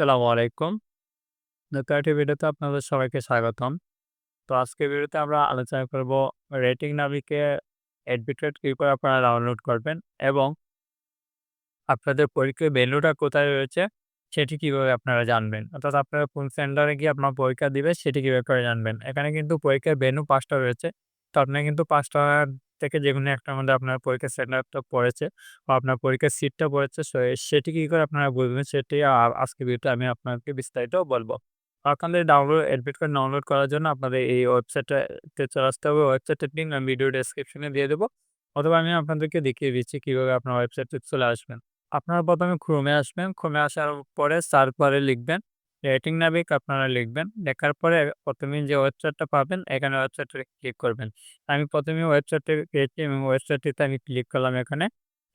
আসসালামু আলাইকুম। নতুন ভিডিওতে আপনাদের সবাইকে স্বাগতম। তো আজকের ভিডিওতে আমরা আলোচনা করব রেটিং নাবিকে অ্যাডমিটেড কী করে আপনারা ডাউনলোড করবেন এবং আপনাদের পরীক্ষার ভেন্যুটা কোথায় রয়েছে সেটি কীভাবে আপনারা জানবেন। অর্থাৎ আপনারা কোন সেন্টারে গিয়ে আপনার পরীক্ষা দিবে সেটি কীভাবে করে জানবেন। এখানে কিন্তু পরীক্ষার ভেন্যু পাঁচটা রয়েছে। তো আপনারা কিন্তু ৫ টা থেকে যেকোনো একটার মধ্যে আপনার পরীক্ষার সেন্টারটা পড়েছে বা আপনার পরীক্ষার সিটটা পড়েছে, সে সেটি কি করে আপনারা বুঝবেন সেটি আ, আজকের ভিডিওতে আমি আপনাকে বিস্তারিত বলব। আপনাদের ডাউনলোড অ্যাডমিট কার্ড ডাউনলোড করার জন্য আপনাদের এই ওয়েবসাইটটাতে চলে আসতে হবে। ওয়েবসাইটের লিঙ্ক আমি ভিডিও ডেসক্রিপশনে দিয়ে দেবো। অথবা আমি আপনাদেরকে দেখিয়ে দিচ্ছি কীভাবে আপনার ওয়েবসাইটে চলে আসবেন। আপনারা প্রথমে ক্রোমে আসবেন। ক্রোমে আসার পরে সার্চ বারে লিখবেন রেটিং নাবিক আপনারা লিখবেন। লেখার পরে প্রথমে যে ওয়েবসাইটটা পাবেন, এখানে ওয়েবসাইটে ক্লিক করবেন। আমি প্রথমে ওয়েবসাইটে পেয়েছি এবং ওয়েবসাইটটিতে আমি ক্লিক করলাম এখানে।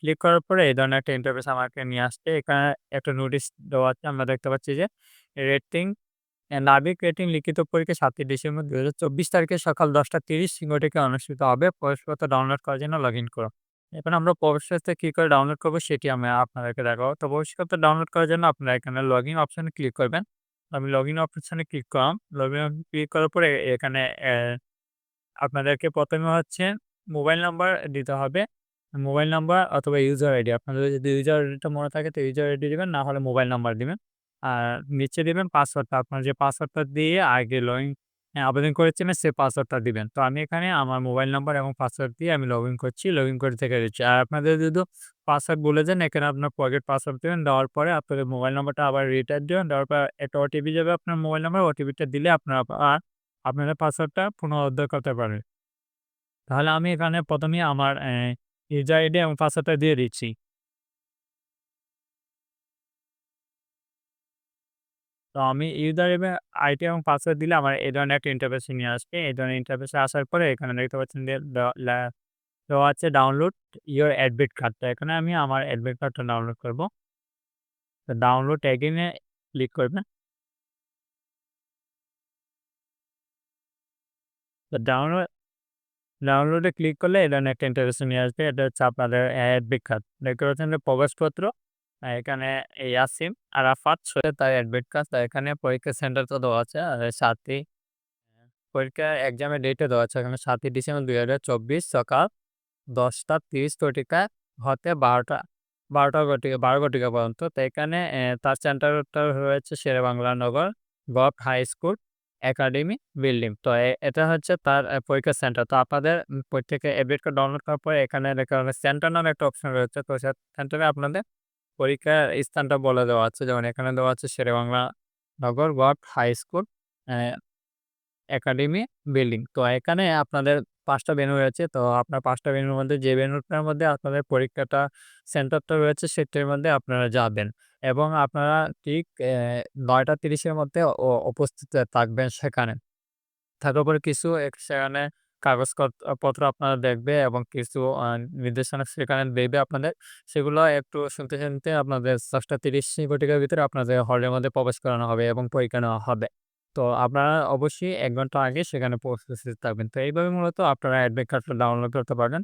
ক্লিক করার পরে এই ধরনের একটা ইন্টারফেস আমাকে নিয়ে আসছে। এখানে একটা নোটিশ দেওয়া আছে। আমরা দেখতে পাচ্ছি যে রেটিং নাবিক রেটিং লিখিত পরীক্ষা সাতই ডিসেম্বর ২০২৪ তারিখে সকাল ১০টা ৩০ সিংহটিতে অনুষ্ঠিত হবে। প্রবেশপত্র ডাউনলোড করার জন্য লগ ইন করুন। এখন আমরা প্রবেশপত্র কি করে ডাউনলোড করব সেটি আমি আপনাদেরকে দেখাবো। তো প্রবেশপত্র ডাউনলোড করার জন্য আপনারা এখানে লগ ইন অপশানে ক্লিক করবেন। আমি লগ ইন অপশানে ক্লিক করলাম। লগইন ক্লিক করার পরে এখানে আপনাদেরকে প্রথমে হচ্ছে মোবাইল নাম্বার দিতে হবে। মোবাইল নাম্বার অথবা ইউজার আইডি। আপনাদের যদি ইউজার আইডিটা মনে থাকে তো ইউজার আইডি দিবেন, না হলে মোবাইল নাম্বার দিবেন। আর নিচে দিবেন পাসওয়ার্ডটা। আপনার যে পাসওয়ার্ডটা দিয়ে আগে লগইন হ্যাঁ, আবেদন করেছিলেন সে পাসওয়ার্ডটা দিবেন। তো আমি এখানে আমার মোবাইল নাম্বার এবং পাসওয়ার্ড দিয়ে আমি লগ ইন করছি। লগ ইন করে থেকে দিচ্ছি। আর আপনাদের যদি পাসওয়ার্ড বলে দেন এখানে আপনার পকেট পাসওয়ার্ড দেবেন দেওয়ার পরে আপনাদের মোবাইল নাম্বারটা আবার রিটাইপ দেবেন দেওয়ার পর একটা ওটিপি যাবে আপনার মোবাইল নাম্বার। ওটিপিটা দিলে আপনার আর আপনাদের পাসওয়ার্ডটা পুনরুদ্ধার করতে পারবেন। তাহলে আমি এখানে প্রথমেই আমার ইউজার আইডি এবং পাসওয়ার্ডটা দিয়ে দিচ্ছি। তো আমি ইউজার এবং আইডি এবং পাসওয়ার্ড দিলে আমার এই ধরনের একটা ইন্টারফেসে নিয়ে আসবে। এই ধরনের ইন্টারফেসে আসার পরে এখানে দেখতে পাচ্ছেন যে তো আছে ডাউনলোড ইওর অ্যাডমিট কার্ড। তো এখানে আমি আমার অ্যাডমিট কার্ডটা ডাউনলোড করব। তো ডাউনলোড এ ক্লিক করবেন। তো ডাউনলোড ডাউনলোডে ক্লিক করলে ধরনের একটা ইন্টারফেসে নিয়ে আসবে। এটা হচ্ছে আপনাদের অ্যাডমিট কার্ড। দেখতে পাচ্ছেন প্রবেশপত্র এখানে ইয়াসিন আরাফাত সৈয়দ তার অ্যাডমিট কার্ড। তো এখানে পরীক্ষার সেন্টারটা দেওয়া আছে। আর ৭ই পরীক্ষার এক্সামের ডেটও দেওয়া আছে। এখানে ৭ই ডিসেম্বর ২০২৪ সকাল ১০টা ৩০ ঘটিকা হতে ১২টা ১২টা ঘটিকা ১২ ঘটিকা পর্যন্ত। তো এখানে তার সেন্টারটা রয়েছে Sher-e-Bangla Nagar government high school academy building. তো এটা হচ্ছে তার অ্যা পরীক্ষার সেন্টার। তো আপনাদের প্রত্যেকে অ্যাডমিট কার্ড ডাউনলোড করার পরে এখানে সেন্টার নামে একটা অপশন রয়েছে। তো সেন্টারে আপনাদের পরীক্ষার স্থানটা বলে দেওয়া আছে। যেমন এখানে দেওয়া আছে Sher-e-Bangla Nagar government high school academy building. তো এখানে আপনাদের ৫ টা ভেন্যু রয়েছে। তো আপনার ৫ টা ভেন্যুর মধ্যে, যে ভেন্যুটার মধ্যে আপনাদের পরীক্ষাটা সেন্টারটা রয়েছে, সেটির মধ্যে আপনারা যাবেন। এবং আপনারা ঠিক নয়টা তিরিশের মধ্যে উপস্থিত থাকবেন সেখানে। থাকার পরে কিছু সেখানে কাগজ পত্র আপনারা দেখবে এবং কিছু নির্দেশনা সেখানে দেবে আপনাদের। সেগুলো একটু শুনতে, শুনতে আপনাদের ১০টা ৩০ ঘটিকার ভিতরে আপনাদের হলের মধ্যে প্রবেশ করানো হবে এবং পরীক্ষা নেওয়া হবে। তো আপনারা অবশ্যই এক ঘণ্টা আগে সেখানে উপস্থিত থাকবেন। তো এইভাবে মূলত আপনারা অ্যাডমিট কার্ডটা ডাউনলোড করতে পারবেন।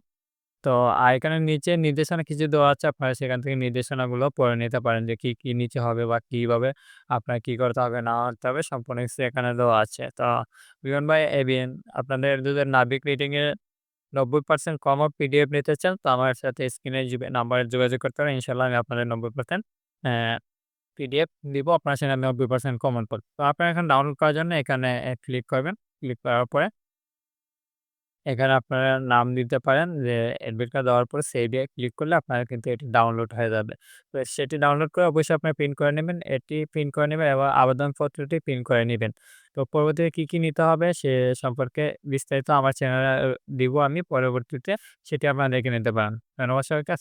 তো এখানে নিচে নির্দেশনা কিছু দেওয়া আছে। আপনারা সেখান থেকে নির্দেশনাগুলো পড়ে নিতে পারেন যে কি, কি নিচে হবে বা কীভাবে আপনার কি করতে হবে না করতে হবে সম্পূর্ণ কিছু এখানে দেওয়া আছে। তো বিমান ভাই এবিএন আপনাদের যদি নাবিক রেটিং এর ৯০% কমও পিডিএফ নিতে চান তো আমার সাথে স্ক্রিনে নাম্বারে যোগাযোগ করতে পারেন। ইনশাল্লাহ আমি আপনাদের নব্বই পার্সেন্ট পিডিএফ দিব। আপনার সেখানে ৯০% কমন পড়বে। তো আপনারা এখন ডাউনলোড করার জন্য এখানে ক্লিক করবেন। ক্লিক করার পরে এখানে আপনারা নাম দিতে পারেন যে অ্যাডমিট কার্ড দেওয়ার পরে সেভ এ ক্লিক করলে আপনারা কিন্তু এটি ডাউনলোড হয়ে যাবে। তো সেটি ডাউনলোড করে অবশ্যই আপনারা প্রিন্ট করে নেবেন। এটি প্রিন্ট করে নেবেন এবং আবেদনপত্রটি প্রিন্ট করে নেবেন তো পরবর্তীতে কী কী নিতে হবে সে সম্পর্কে বিস্তারিত আমার চ্যানেলে দিব আমি, পরবর্তীতে সেটি আপনারা দেখে নিতে পারেন। ধন্যবাদ সবাইকে।